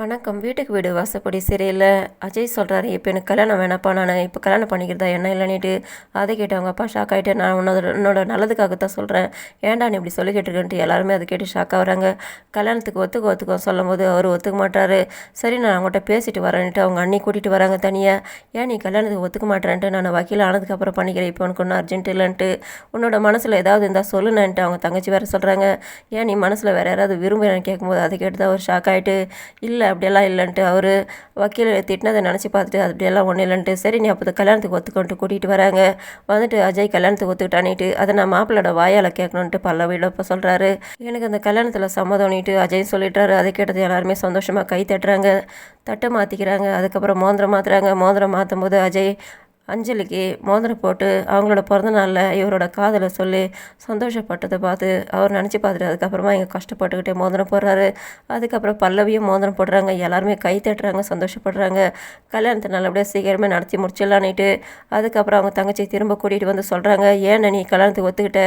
வணக்கம். வீட்டுக்கு வீடு வாசப்படி சீரியலில் அஜய் சொல்கிறாரு இப்போ எனக்கு கல்யாணம் வேணாப்பா நான் இப்போ கல்யாணம் பண்ணிக்கிறதா என்ன இல்லைன்னுட்டு அதை கேட்டு அவங்க அப்பா ஷாக் ஆகிட்டு நான் உன்னோட உன்னோட நல்லதுக்காக தான் சொல்கிறேன் ஏன்டா நீ இப்படி சொல்லி கேட்டுருக்கேன்ட்டு எல்லாருமே அதை கேட்டு ஷாக் ஆகுறாங்க. கல்யாணத்துக்கு ஒத்துக்க ஒத்துக்க சொல்லும்போது அவர் ஒத்துக்க மாட்டாரு. சரி நான் அவங்ககிட்ட பேசிட்டு வரேன்ட்டு அவங்க அண்ணி கூட்டிகிட்டு வராங்க தனியாக ஏன் நீ கல்யாணத்துக்கு ஒத்துக்க மாட்டேன்ட்டு நான் வக்கீல் ஆனதுக்கப்புறம் பண்ணிக்கிறேன். இப்போ உனக்கு ஒன்றும் அர்ஜென்ட் இல்லைன்ட்டு. உன்னோட மனசில் ஏதாவது இருந்தால் சொல்லுனேன்ட்டு அவங்க தங்கச்சி வேறு சொல்கிறாங்க ஏன் நீ மனசில் வேறு யாராவது விரும்புகிறேன்னு கேட்கும்போது அதை கேட்டு தான் அவர் ஷாக் ஆகிட்டு இல்லை அப்படியெல்லாம் இல்லைன்ட்டு அவர் வக்கீல் திட்டினதை நினச்சி பார்த்துட்டு அது அப்படியெல்லாம் ஒன்றும் இல்லைன்ட்டு. சரி நீ அப்போ கல்யாணத்துக்கு ஒத்துக்கொண்டு கூட்டிகிட்டு வராங்க. வந்துட்டு அஜய் கல்யாணத்துக்கு ஒத்துக்கிட்டானிட்டு அதை நான் மாப்பிள்ளோட வாயால் கேட்கணுன்ட்டு பல்லவியில் இப்போ சொல்கிறாரு எனக்கு அந்த கல்யாணத்தில் சம்மதம்னிட்டு அஜய் சொல்லிட்டாரு அதை கேட்டது எல்லாருமே சந்தோஷமாக கை தட்டுறாங்க. தட்டை மாற்றிக்கிறாங்க அதுக்கப்புறம் மோந்திரம் மாற்றுறாங்க மோந்திரம் மாற்றும் போது அஜய் அஞ்சலிக்கு மோதிரம் போட்டு அவங்களோட பிறந்த நாளில் இவரோட காதலை சொல்லி சந்தோஷப்பட்டதை பார்த்து அவர் நினச்சி பார்த்துட்டு அதுக்கப்புறமா இங்கே கஷ்டப்பட்டுக்கிட்டே மோதிரம் போடுறாரு. அதுக்கப்புறம் பல்லவியும் மோதிரம் போடுறாங்க. எல்லாருமே கை தட்டுறாங்க சந்தோஷப்படுறாங்க. கல்யாணத்தை நல்லபடியாக சீக்கிரமே நடத்தி முடிச்சிடலான்னுட்டு அதுக்கப்புறம் அவங்க தங்கச்சி திரும்ப கூட்டிகிட்டு வந்து சொல்கிறாங்க ஏன் நீ கல்யாணத்துக்கு ஒத்துக்கிட்ட?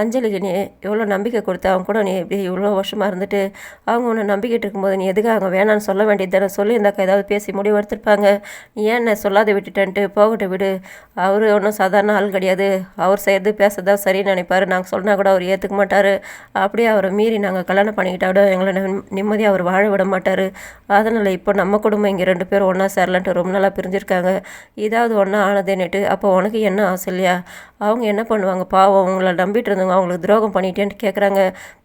அஞ்சலிக்கு நீ எவ்வளோ நம்பிக்கை கொடுத்த அவங்க கூட நீ இப்படி இவ்வளோ வருஷமாக இருந்துட்டு அவங்க உன்னை நம்பிக்கிட்டு இருக்கும்போது நீ எதுக்காக அவங்க வேணான்னு சொல்ல வேண்டியது தானே? சொல்லியிருந்தாக்கா ஏதாவது பேசி முடிவு எடுத்திருப்பாங்க நீ ஏன் என்ன சொல்லாத விட்டுட்டேன்ட்டு போகட்டை விடு அவர் ஒன்றும் சாதாரண ஆள் கிடையாது. அவர் செய்கிறது பேசுறதா சரின்னு நினைப்பார். நாங்கள் சொன்னால் கூட அவர் ஏற்றுக்க மாட்டார். அப்படியே அவரை மீறி நாங்கள் கல்யாணம் பண்ணிக்கிட்டா கூட எங்களை நிம்மதியாக அவர் வாழ விட மாட்டார். அதனால் இப்போ நம்ம குடும்பம் இங்கே ரெண்டு பேரும் ஒன்றா சேரலான்ட்டு ரொம்ப நாளாக பிரிஞ்சிருக்காங்க. இதாவது ஒன்றா ஆனதேன்னுட்டு அப்போ உனக்கு என்ன ஆசை இல்லையா? அவங்க என்ன பண்ணுவாங்க? பாவம் அவங்கள நம்பிட்டு இருந்தவங்க அவங்களுக்கு துரோகம் பண்ணிட்டேன்ட்டு கேட்குறாங்க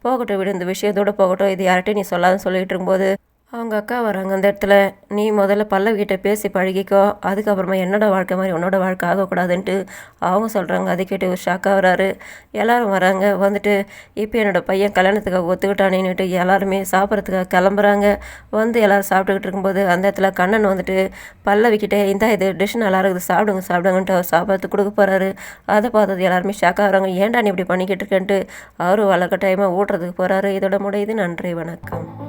போகட்டும் விடு இந்த விஷயத்தோடு போகட்டும். இது யார்கிட்டையும் நீ சொல்லாதுன்னு சொல்லிகிட்டு இருக்கும்போது அவங்க அக்கா வராங்க. அந்த இடத்துல நீ முதல்ல பல்லவிக்கிட்ட பேசி பழகிக்கோ. அதுக்கப்புறமா என்னோட வாழ்க்கை மாதிரி உன்னோட வாழ்க்கை ஆகக்கூடாதுன்ட்டு அவங்க சொல்கிறாங்க அதை கேட்டு ஒரு ஷாக்காக வராரு. எல்லோரும் வராங்க. வந்துட்டு இப்போ என்னோடய பையன் கல்யாணத்துக்காக ஒத்துக்கிட்டானேன்னுட்டு எல்லாருமே சாப்பிட்றதுக்காக கிளம்புறாங்க. வந்து எல்லோரும் சாப்பிட்டுக்கிட்டு இருக்கும்போது அந்த இடத்துல கண்ணன் வந்துட்டு பல்லவிக்கிட்டே இந்த இது டிஷ் நல்லா இருக்குது. சாப்பிடுங்க சாப்பிடுங்கன்ட்டு அவர் சாப்பாடு கொடுக்க போகிறாரு அதை பார்த்தது எல்லாருமே ஷாக்காக வராங்க. ஏன்டா நீ இப்படி பண்ணிக்கிட்டு இருக்கேன்ட்டு? அவரும் வளர்க்க டைமாக ஊட்டுறதுக்கு போகிறாரு இதோட முடியுது. நன்றி வணக்கம்.